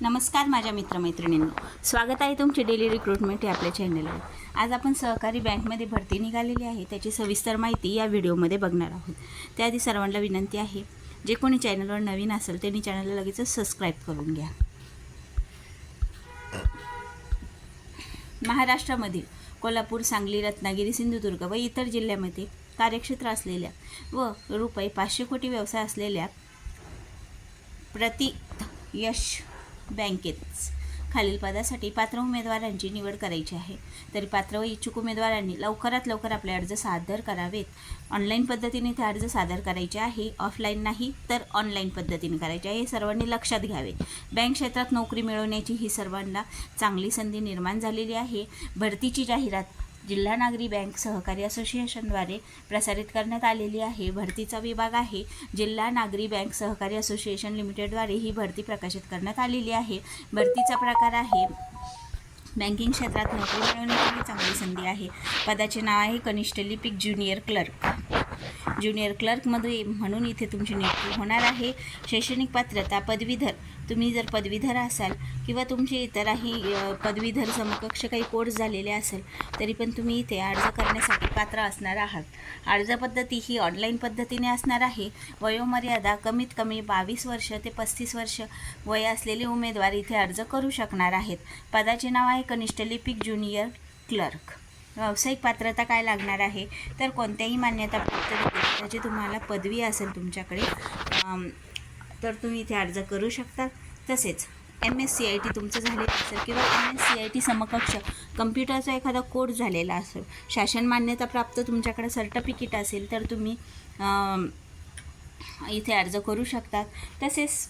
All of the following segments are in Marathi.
नमस्कार माझ्या मित्रमैत्रिणींनो. स्वागत आहे तुमचे डेली रिक्रुटमेंट या आपल्या चॅनलवर आज आपण सहकारी बँकमध्ये भरती निघालेली आहे त्याची सविस्तर माहिती या व्हिडिओमध्ये बघणार आहोत. त्याआधी सर्वांना विनंती आहे जे कोणी चॅनलवर नवीन असेल त्यांनी चॅनलला लगेचच सबस्क्राईब करून घ्या. महाराष्ट्रामधील कोल्हापूर सांगली रत्नागिरी सिंधुदुर्ग व इतर जिल्ह्यामध्ये कार्यक्षेत्र असलेल्या व रुपये पाचशे कोटी व्यवसाय असलेल्या प्रति यश बँकेत खालील पदासाठी पात्र उमेदवारांची निवड करायची आहे. तरी पात्र व इच्छुक उमेदवारांनी लवकरात लवकर आपले अर्ज सादर करावेत. ऑनलाईन पद्धतीने ते अर्ज सादर करायचे आहे. ऑफलाईन नाही तर ऑनलाईन पद्धतीने करायचे आहे. हे सर्वांनी लक्षात घ्यावे. बँक क्षेत्रात नोकरी मिळवण्याची ही सर्वांना चांगली संधी निर्माण झालेली आहे. भरतीची जाहिरात जिल्हा नागरी बँक सहकारी असोसिएशनद्वारे प्रसारित करण्यात आलेली आहे. भरतीचा विभाग आहे. जिल्हा नागरी बँक सहकारी असोसिएशन लिमिटेडद्वारे ही भरती प्रकाशित करण्यात आलेली आहे. भरतीचा प्रकार आहे. बँकिंग क्षेत्रात नोकरी मिळवण्याची चांगली संधी आहे. पदाचे नाव आहे कनिष्ठ लिपिक ज्युनियर क्लर्क. ज्युनियर क्लर्कमध्ये म्हणून इथे तुमची नियुक्ती होणार आहे. शैक्षणिक पात्रता पदवीधर. तुम्ही जर पदवीधर असाल किंवा तुमचे इतरही पदवीधर समकक्ष काही कोर्स झालेले असेल तरी पण तुम्ही इथे अर्ज करण्यासाठी पात्र असणार आहात. अर्ज पद्धती ही ऑनलाईन पद्धतीने असणार आहे. वयोमर्यादा कमीत कमी बावीस वर्ष ते पस्तीस वर्ष वय असलेले उमेदवार इथे अर्ज करू शकणार आहेत. पदाचे नाव आहे कनिष्ठ लिपिक ज्युनियर क्लर्क व्यावसायिक पात्रता काय लागणार आहे? तर कोणत्याही मान्यता प्राप्त विद्यापीठाची तुम्हाला पदवी असेल तुमच्याकडे तर तुम्ही इथे अर्ज करू शकता. तसेच M S C I T तुमचं झालेलं असेल किंवा M S C I T समकक्ष कम्प्युटरचा एखादा कोर्स झालेला असेल शासन मान्यता प्राप्त तुमच्याकडे सर्टिफिकेट असेल तर तुम्ही इथे अर्ज करू शकतात तसेच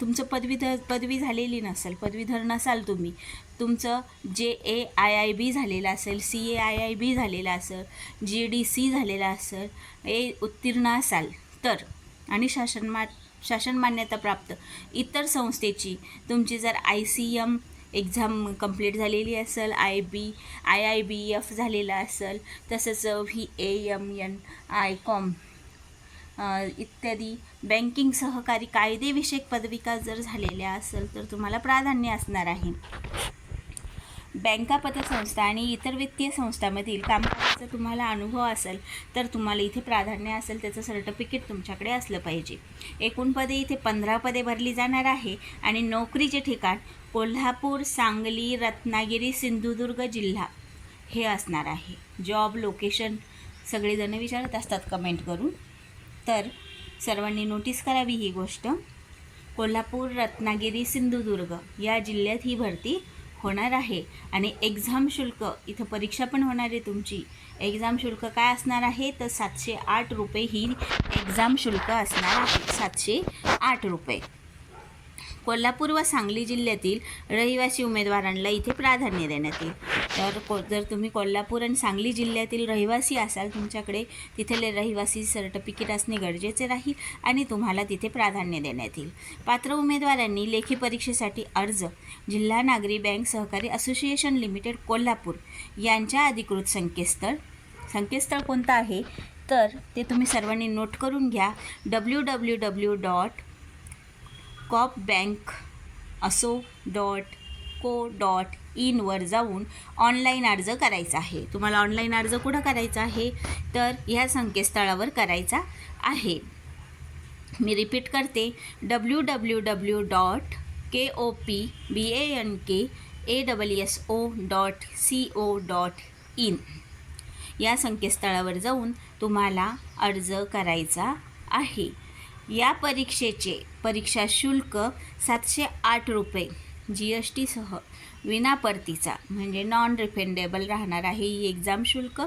तुमचं पदवीधर पदवी झालेली नसेल पदवीधर नसाल तुम्ही तुमचं जे ए आय आय बी झालेलं असेल C A I I B झालेलं असेल जी डी सी झालेलं असेल ए उत्तीर्ण असाल तर आणि शासन मा शासन मान्यता प्राप्त इतर संस्थेची तुमची जर I C M exam complete झालेली असेल I B I I B F झालेलं असेल तसंच V A M N I com इत्यादी. बँकिंग सहकारी कायदेविषयक पदविका जर झालेल्या असेल तर तुम्हाला प्राधान्य असणार आहे. बँका पतसंस्था आणि इतर वित्तीय संस्थांमधील कामकाजाचा तुम्हाला अनुभव असेल तर तुम्हाला इथे प्राधान्य असेल त्याचं सर्टिफिकेट तुमच्याकडे असलं पाहिजे. एकूण पदे इथे पंधरा पदे भरली जाणार आहे आणि नोकरीचे ठिकाण कोल्हापूर सांगली रत्नागिरी सिंधुदुर्ग जिल्हा हे असणार आहे. जॉब लोकेशन सगळेजण विचारत असतात कमेंट करून. तर सर्वांनी नोटीस करावी ही गोष्ट. कोल्हापूर रत्नागिरी सिंधुदुर्ग या जिल्ह्यात ही भरती होणार आहे. आणि एक्झाम शुल्क इथं परीक्षा पण होणार आहे तुमची. एक्झाम शुल्क काय असणार आहे? तर सातशे आठ रुपये ही एक्झाम शुल्क असणार आहे. सातशे आठ रुपये. कोल्हापूर व सांगली जिल्ह्यातील रहिवासी उमेदवारांना इथे प्राधान्य देण्यात येईल. तर को जर तुम्ही कोल्हापूर आणि सांगली जिल्ह्यातील रहिवासी असाल तुमच्याकडे तिथले रहिवासी सर्टिफिकेट असणे गरजेचे राहील आणि तुम्हाला तिथे प्राधान्य देण्यात येईल. पात्र उमेदवारांनी लेखी परीक्षेसाठी अर्ज जिल्हा नागरी बँक सहकारी असोसिएशन लिमिटेड कोल्हापूर यांच्या अधिकृत संकेतस्थळ. संकेतस्थळ कोणतं आहे? तर ते तुम्ही सर्वांनी नोट करून घ्या. W W W dot coop bank asso dot co dot इनवर जाऊन ऑनलाईन अर्ज करायचा आहे. तुम्हाला ऑनलाईन अर्ज कुठं करायचा आहे? तर ह्या संकेतस्थळावर करायचा आहे. मी रिपीट करते. W W W dot K O P B A N K A double S O dot C O dot in या संकेतस्थळावर जाऊन तुम्हाला अर्ज करायचा आहे. या परीक्षेचे परीक्षा शुल्क सातशे आठ रुपये जी एस टीसह विनापरतीचा म्हणजे नॉन रिफंडेबल राहणार आहे ही एक्झाम शुल्क.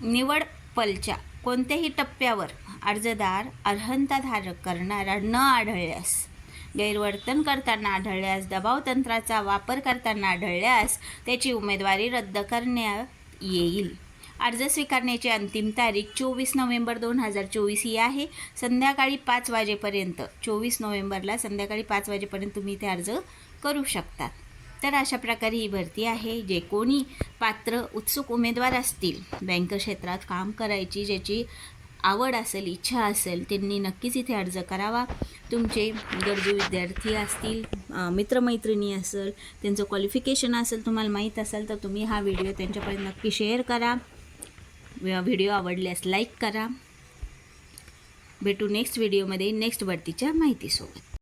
निवड पलच्या कोणत्याही टप्प्यावर अर्जदार अर्हंताधारक करणारा न आढळल्यास गैरवर्तन करताना आढळल्यास दबाव तंत्राचा वापर करताना आढळल्यास त्याची उमेदवारी रद्द करण्यात येईल. अर्ज स्वीकारण्याची अंतिम तारीख चोवीस नोव्हेंबर दोन हजार चोवीस ही आहे. संध्याकाळी पाच वाजेपर्यंत चोवीस नोव्हेंबरला संध्याकाळी पाच वाजेपर्यंत तुम्ही ते अर्ज करू शकता. तर अशा प्रकारे ही भरती आहे. जे कोणी पात्र उत्सुक उमेदवार असतील बँक क्षेत्रात काम करायची ज्याची आवड असेल इच्छा असेल त्यांनी नक्कीच इथे अर्ज करावा. तुमचे गरजू विद्यार्थी असतील मित्रमैत्रिणी असेल त्यांचं क्वालिफिकेशन असेल तुम्हाला माहीत असेल तर तुम्ही हा व्हिडिओ त्यांच्यापर्यंत नक्की शेअर करा. व्हिडिओ आवडल्यास लाईक करा. भेटू नेक्स्ट व्हिडिओमध्ये नेक्स्ट भरतीच्या माहितीसोबत.